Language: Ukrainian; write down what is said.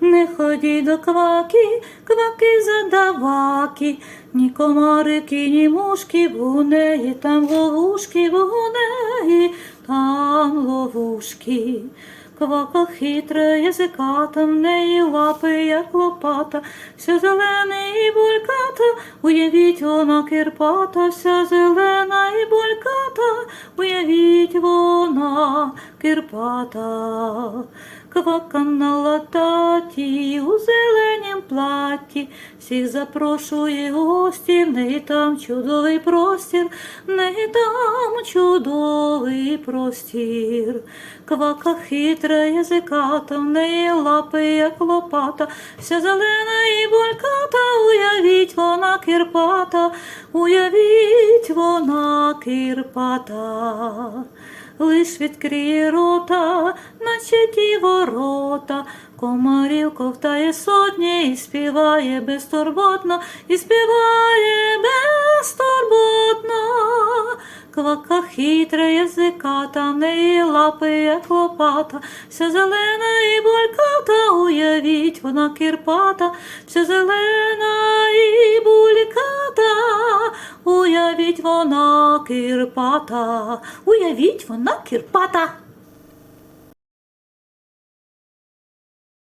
Не ходіть до кваки, кваки задаваки, ні комарики, ні мушки, у неї там ловушки, у неї там ловушки. Квака хитра, язиката, в неї лапи, як лопата, вся зелена і бульката, уявіть вона кирпата, вся зелена і бульката, уявіть кирпата. Квака на лататі, у зеленім платі, всіх запрошує гості, в неї там чудовий простір, в неї там чудовий простір. Квака хитра язиката, в неї лапи, як лопата, вся зелена і бульката, уявіть вона кирпата, уявіть вона кирпата. Лиш відкриє рота, наче ті ворота, комарів ковтає сотні і співає безтурботно, і співає безтурботно. Квака хитра язиката, в неї лапи, як лопата, вся зелена і бульката, уявіть, вона кирпата, вся зелена уявіть, вона кирпата, уявіть, вона кирпата.